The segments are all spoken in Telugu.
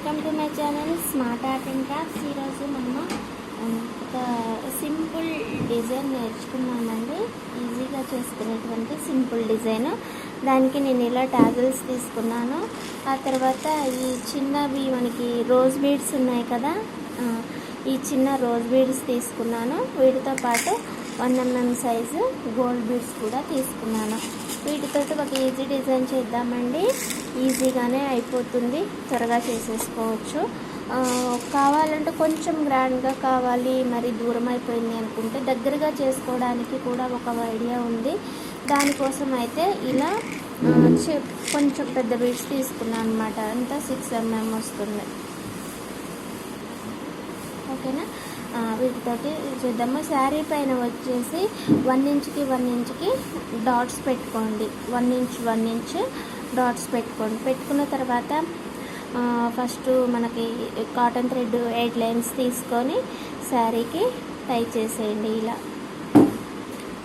Welcome to my channel smart art and crafts. ఈరోజు మనం ఒక సింపుల్ డిజైన్ నేర్చుకున్నామండి. ఈజీగా చేసుకునేటువంటి సింపుల్ డిజైన్. దానికి నేను ఇలా టాజిల్స్ తీసుకున్నాను. ఆ తర్వాత ఈ చిన్నవి మనకి రోజ్ బీడ్స్ ఉన్నాయి కదా. ఈ చిన్న రోజ్ బీడ్స్ తీసుకున్నాను. వీటితో పాటు one MM size gold beads కూడా తీసుకున్నాను. వీటితో ఒక ఈజీ డిజైన్ చేద్దామండి. ఈజీగానే అయిపోతుంది. త్వరగా చేసేసుకోవచ్చు. కావాలంటే కొంచెం గ్రాండ్గా కావాలి మరి దూరం అయిపోయింది అనుకుంటే దగ్గరగా చేసుకోవడానికి కూడా ఒక ఐడియా ఉంది. దానికోసం అయితే ఇలా కొంచెం పెద్ద బీడ్స్ తీసుకున్నాను అనమాట అంతా సిక్స్ ఎంఎం వస్తుంది. ఓకేనా? వీటితోటి చూద్దాము. శారీ పైన వచ్చేసి వన్ ఇంచ్కి వన్ ఇంచ్కి డాట్స్ పెట్టుకోండి. One inch one inch dots పెట్టుకోండి. పెట్టుకున్న తర్వాత ఫస్ట్ మనకి కాటన్ థ్రెడ్ ఎయిట్ లైన్స్ తీసుకొని శారీకి టై చేసేయండి ఇలా.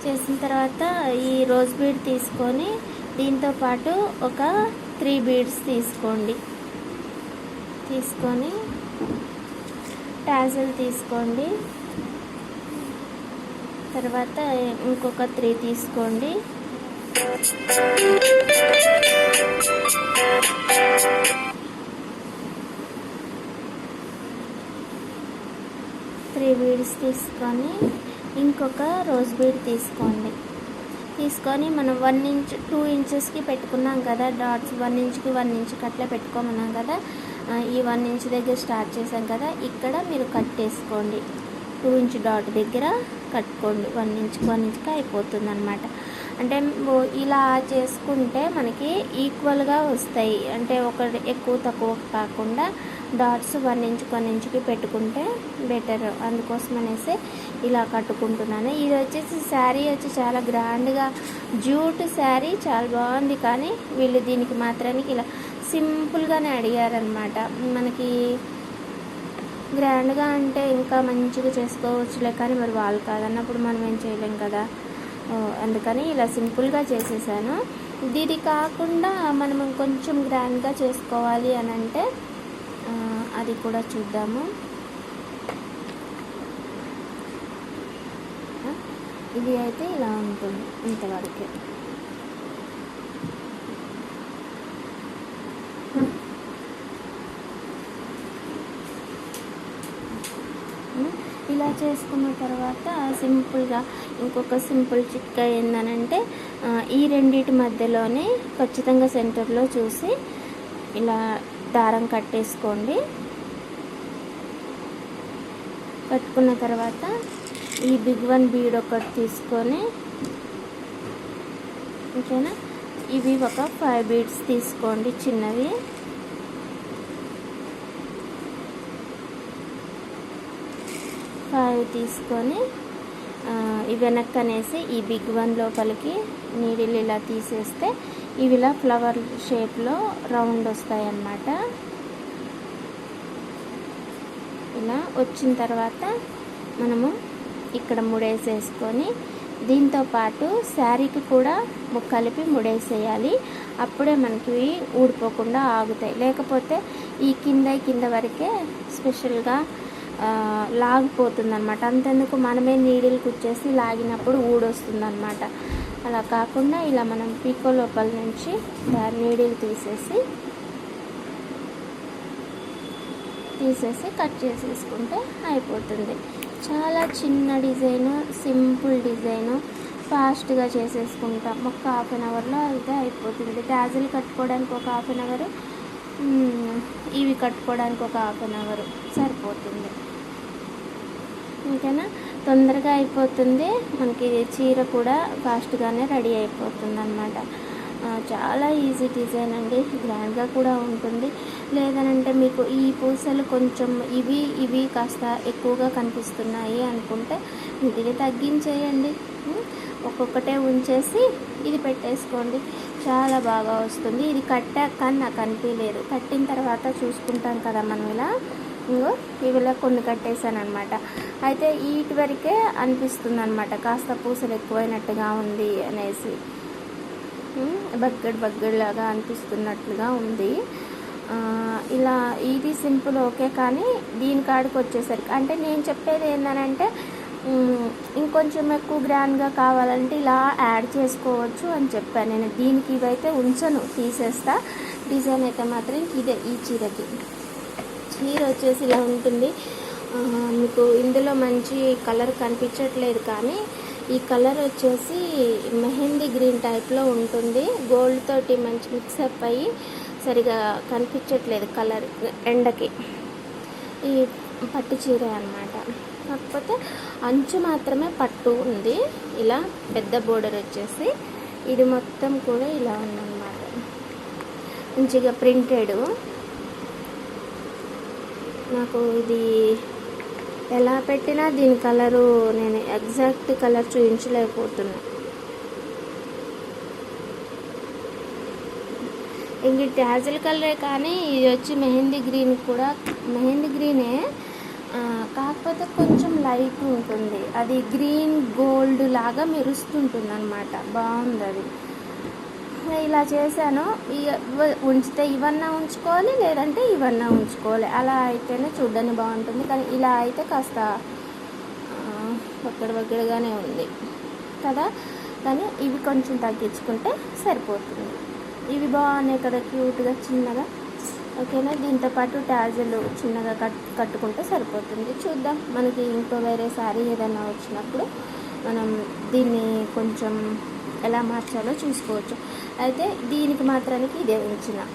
చేసిన తర్వాత ఈ రోజ్ బీడ్ తీసుకొని దీంతో పాటు ఒక త్రీ బీడ్స్ తీసుకోండి. తీసుకొని టాజల్ తీసుకోండి. తర్వాత ఇంకొక త్రీ తీసుకోండి. త్రీ బీడ్స్ తీసుకొని ఇంకొక రోజ్ బీడ్ తీసుకోండి. తీసుకొని మనం వన్ ఇంచ్ టూ ఇంచెస్కి పెట్టుకున్నాం కదా డాట్స్ వన్ ఇంచ్కి వన్ ఇంచ్కి అట్లా పెట్టుకోమన్నాం కదా ఈ వన్ ఇంచ్ దగ్గర స్టార్ట్ చేసాం కదా ఇక్కడ మీరు కట్ చేసుకోండి. టూ ఇంచ్ డాట్ దగ్గర కట్టుకోండి. వన్ ఇంచ్ వన్ ఇంచ్కి అయిపోతుంది అనమాట అంటే ఇలా చేసుకుంటే మనకి ఈక్వల్గా వస్తాయి. అంటే ఒక ఎక్కువ తక్కువ కాకుండా డాట్స్ వన్ ఇంచ్ వన్ ఇంచ్కి పెట్టుకుంటే బెటర్ అందుకోసం అనేసి ఇలా కట్టుకుంటున్నాను. ఇది వచ్చేసి శారీ వచ్చి చాలా గ్రాండ్గా జ్యూట్ శారీ చాలా బాగుంది. కానీ వీళ్ళు దీనికి మాత్రానికి ఇలా సింపుల్గానే అడిగారనమాట మనకి గ్రాండ్గా అంటే ఇంకా మంచిగా చేసుకోవచ్చులే కానీ మరి వాళ్ళు కాదన్నప్పుడు మనం ఏం చేయలేం కదా. అందుకని ఇలా సింపుల్గా చేసేసాను. ఇది కాకుండా మనం కొంచెం గ్రాండ్గా చేసుకోవాలి అని అంటే అది కూడా చూద్దాము. ఇది అయితే ఇలా ఉంటుంది ఇంతవరకే ఉమ్, ఇలా చేసుకున్న తర్వాత సింపుల్గా ఇంకొక సింపుల్ చిట్కా ఏందనంటే ఈ రెండిటి మధ్యలోనే ఖచ్చితంగా సెంటర్లో చూసి ఇలా దారం కట్టేసుకోండి. కట్టుకున్న తర్వాత ఈ బిగ్ వన్ బీడ్ ఒకటి తీసుకొని ఓకేనా? ఇవి ఒక ఫైవ్ బీడ్స్ తీసుకోండి చిన్నవి ఫైవ్ తీసుకొని ఈ వెనక్కి అనేసి ఈ బిగ్ వన్ లోపలికి నీడిల్ ఇలా తీసేస్తే ఇవి ఇలా ఫ్లవర్ షేప్లో రౌండ్ వస్తాయి అన్నమాట ఇలా వచ్చిన తర్వాత మనము ఇక్కడ ముడేసేసుకొని దీంతో పాటు శారీకి కూడా ము- కలిపి ముడేసేయాలి. అప్పుడే మనకి ఊడిపోకుండా ఆగుతాయి. లేకపోతే ఈ కింద కింద వరకే స్పెషల్గా లాగిపోతుంది అనమాట అంతెందుకు మనమే నీడిల్ కుచ్చేసి లాగినప్పుడు ఊడొస్తుంది అనమాట అలా కాకుండా ఇలా మనం పీకో లోపల నుంచి నీడిల్ తీసేసి తీసేసి కట్ చేసేసుకుంటే అయిపోతుంది. చాలా చిన్న డిజైను సింపుల్ డిజైను ఫాస్ట్గా చేసేసుకుంటాం. ఒక హాఫ్ అన్ అవర్లో అయితే అయిపోతుంది. టాజిల్ కట్టుకోవడానికి ఒక హాఫ్ అన్ అవర్ ఇవి కట్టుకోవడానికి ఒక హాఫ్ అన్ అవర్ సరిపోతుంది. ఓకేనా? తొందరగా అయిపోతుంది. మనకి చీర కూడా ఫాస్ట్గానే రెడీ అయిపోతుంది అనమాట చాలా ఈజీ డిజైన్ అండి. గ్రాండ్గా కూడా ఉంటుంది. లేదనంటే మీకు ఈ పూసలు కొంచెం ఇవి ఇవి కాస్త ఎక్కువగా కనిపిస్తున్నాయి అనుకుంటే ఇది తగ్గించేయండి. ఒక్కొక్కటే ఉంచేసి ఇది పెట్టేసుకోండి. చాలా బాగా వస్తుంది. ఇది కట్టాక కానీ నాకు అనిపించలేదు కట్టిన తర్వాత చూసుకుంటాం కదా మనం ఇలా. ఇంకో ఇవిలా కొన్ని కట్టేశాను అనమాట అయితే వీటి వరకే అనిపిస్తుంది అనమాట కాస్త పూసలు ఎక్కువైనట్టుగా ఉంది అనేసి. ఉమ్, బగ్గడ్ లాగా అనిపిస్తున్నట్లుగా ఉంది. ఇలా ఇది సింపుల్ ఓకే కానీ దీని కాడికి వచ్చేసరికి అంటే నేను చెప్పేది ఏంటంటే ఇంకొంచెం ఎక్కువ గ్రాండ్గా కావాలంటే ఇలా యాడ్ చేసుకోవచ్చు అని చెప్పాను. నేను దీనికి ఇవైతే ఉంచను తీసేస్తా. డిజైన్ అయితే మాత్రం ఇదే ఈ చీరకి. చీర వచ్చేసి ఇలా ఉంటుంది. మీకు ఇందులో మంచి కలర్ కనిపించట్లేదు కానీ ఈ కలర్ వచ్చేసి మెహందీ గ్రీన్ టైప్లో ఉంటుంది. గోల్డ్ తోటి మంచి మిక్సప్ అయ్యి సరిగా కనిపించట్లేదు కలర్ ఎండకి. ఈ పట్టు చీర అనమాట కాకపోతే అంచు మాత్రమే పట్టు ఉంది. ఇలా పెద్ద బోర్డర్ వచ్చేసి ఇది మొత్తం కూడా ఇలా ఉందన్నమాట. మంచిగా ప్రింటెడ్ నాకు ఇది ఎలా పెట్టినా దీని కలరు నేను ఎగ్జాక్ట్ కలర్ చూపించలేకపోతున్నా ఇంక డాజిల్ కలరే కానీ ఇది వచ్చి మెహందీ గ్రీన్ కూడా మెహందీ గ్రీనే కాకపోతే కొంచెం లైట్ ఉంటుంది. అది గ్రీన్ గోల్డ్ లాగా మెరుస్తుంటుంది అనమాట బాగుంది అది. ఇలా చేశాను. ఉంచితే ఇవన్నా ఉంచుకోవాలి లేదంటే ఇవన్నా ఉంచుకోవాలి. అలా అయితేనే చూడడానికి బాగుంటుంది. కానీ ఇలా అయితే కాస్త ఒక్కడ ఒక్కడగానే ఉంది కదా. కానీ ఇవి కొంచెం తగ్గించుకుంటే సరిపోతుంది. ఇవి బాగున్నాయి కదా క్యూట్గా చిన్నగా. ఓకేనా? దీంతో పాటు ట్యాజులు చిన్నగా కట్ కట్టుకుంటే సరిపోతుంది. చూద్దాం. మనకి ఇంకో వేరే శారీ ఏదైనా వచ్చినప్పుడు మనం దీన్ని కొంచెం ఎలా మార్చాలో చూసుకోవచ్చు. అయితే దీనికి మాత్రానికి ఇదే ఉంచిన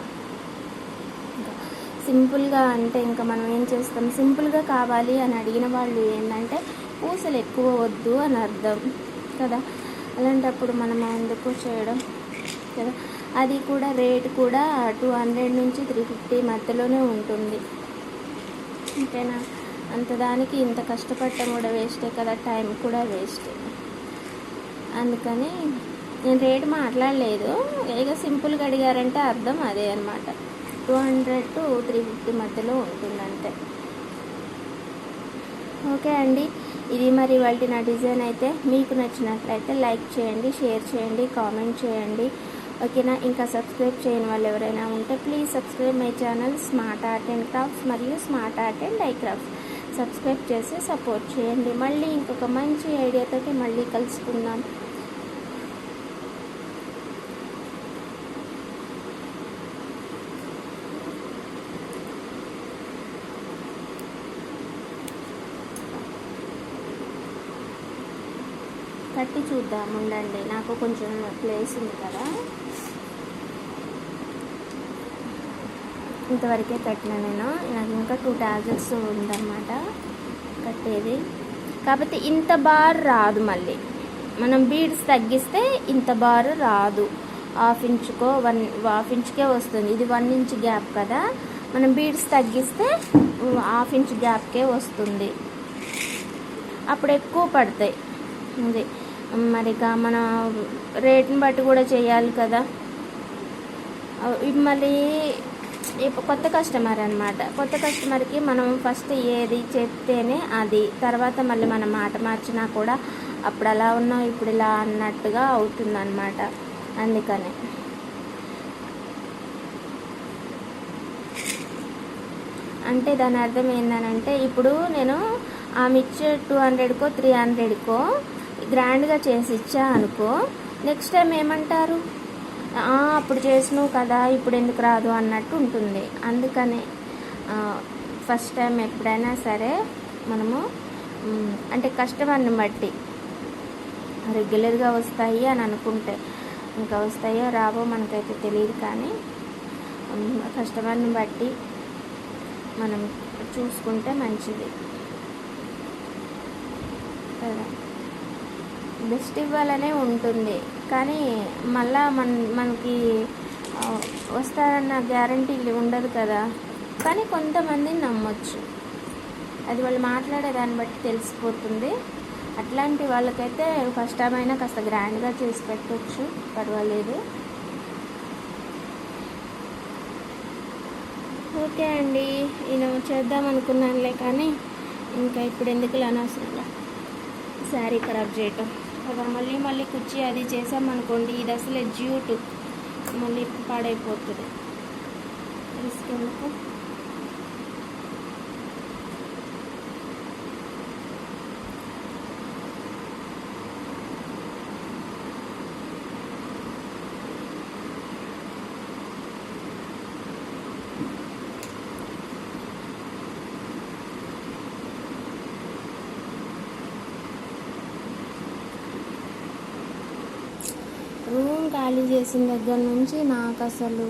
సింపుల్గా అంటే ఇంకా మనం ఏం చేస్తాం? సింపుల్గా కావాలి అని అడిగిన వాళ్ళు ఏంటంటే పూసలు ఎక్కువ వద్దు అని అర్థం. కదా? అలాంటప్పుడు మనం ఎందుకు చేయడం? కదా? అది కూడా రేట్ కూడా టూ హండ్రెడ్ నుంచి త్రీ ఫిఫ్టీ మధ్యలోనే ఉంటుంది. అంతేనా? అంత దానికి ఇంత కష్టపడటం కూడా వేస్టే కదా? టైం కూడా వేస్ట్. అందుకని నేను రేట్ మాట్లాడలేదు. ఇక సింపుల్గా అడిగారంటే అర్థం అదే అనమాట two hundred to three fifty మధ్యలో ఉంటుంది అంతే ఓకే అండి. ఇది మరి వాళ్ళ నా డిజైన్ అయితే. మీకు నచ్చినట్లయితే లైక్ చేయండి షేర్ చేయండి కామెంట్ చేయండి. ఓకేనా? ఇంకా సబ్స్క్రైబ్ చేయని వాళ్ళు ఎవరైనా ఉంటే please subscribe my channel smart art and crafts మరియు smart art and I crafts. Subscribe చేసి సపోర్ట్ చేయండి. మళ్ళీ ఇంకొక మంచి ఐడియాతో మళ్ళీ కలుసుకుందాం. కట్టి చూద్దాం ఉండండి. నాకు కొంచెం ప్లేస్ ఉంది కదా. ఇంతవరకే కట్టినా నేను. నాకు ఇంకా టూ టాజెస్ ఉందన్నమాట. కట్టేది. కాకపోతే ఇంత బార్ రాదు మళ్ళీ. మనం బీడ్స్ తగ్గిస్తే ఇంత బార్ రాదు. హాఫ్ ఇంచుకో వన్ హాఫ్ ఇంచుకే వస్తుంది. ఇది వన్ ఇంచ్ గ్యాప్ కదా. మనం బీడ్స్ తగ్గిస్తే హాఫ్ ఇంచ్ గ్యాప్కే వస్తుంది. అప్పుడు ఎక్కువ పడతాయి. అది. మరి ఇక మన రేట్ని బట్టి కూడా చేయాలి కదా. మళ్ళీ ఇప్పుడు కొత్త కస్టమర్ అనమాట కొత్త కస్టమర్కి మనం ఫస్ట్ ఏది చెప్తేనే అది. తర్వాత మళ్ళీ మనం మాట మార్చినా కూడా అప్పుడు అలా ఉన్నాం ఇప్పుడు ఇలా అన్నట్టుగా అవుతుందన్నమాట. అందుకనే. అంటే దాని అర్థం ఏంటనంటే ఇప్పుడు నేను ఆమె ఇచ్చే టూ హండ్రెడ్కో త్రీ హండ్రెడ్కో గ్రాండ్గా చేసి ఇచ్చా అనుకో నెక్స్ట్ టైం ఏమంటారు? అప్పుడు చేసినావు కదా ఇప్పుడు ఎందుకు రాదు? అన్నట్టు ఉంటుంది. అందుకనే ఫస్ట్ టైం ఎప్పుడైనా సరే మనము అంటే కస్టమర్ని బట్టి రెగ్యులర్గా వస్తాయి అని అనుకుంటే ఇంకా వస్తాయో రావో మనకైతే తెలియదు కానీ కస్టమర్ని బట్టి మనం చూసుకుంటే మంచిది. కదా బెస్ట్ ఇవ్వాలనే ఉంటుంది. కానీ మళ్ళా మన మనకి వస్తారన్న గ్యారంటీ ఉండదు కదా. కానీ కొంతమందిని నమ్మొచ్చు. అది వాళ్ళు మాట్లాడే దాన్ని బట్టి తెలిసిపోతుంది. అట్లాంటి వాళ్ళకైతే ఫస్ట్ టైం అయినా కాస్త గ్రాండ్గా చేసి పెట్టవచ్చు పర్వాలేదు. ఓకే అండి. నేను చేద్దాం అనుకున్నానులే కానీ ఇంకా ఇప్పుడు ఎందుకు అనవసరంగా. శారీ ఖరాబ్ చేయటం. కదా మళ్ళీ మళ్ళీ కుర్చీ అది చేసామనుకోండి ఇది అసలే జ్యూట్. మళ్ళీ పాడైపోతుంది. రిస్క్ ఎందుకు? ఖాళీ చేసిన దగ్గర నుంచి నాకు అసలు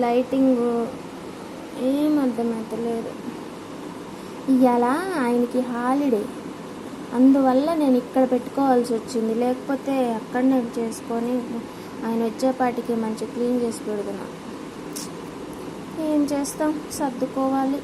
లైటింగ్ ఏం అర్థమవుతలేదు ఇవాళ ఆయనకి హాలిడే అందువల్ల నేను ఇక్కడ పెట్టుకోవాల్సి వచ్చింది. లేకపోతే అక్కడనే చేసుకొని ఆయన వచ్చేపాటికి మంచి క్లీన్ చేసి పెడుతున్నా. ఏం చేస్తాం? సర్దుకోవాలి.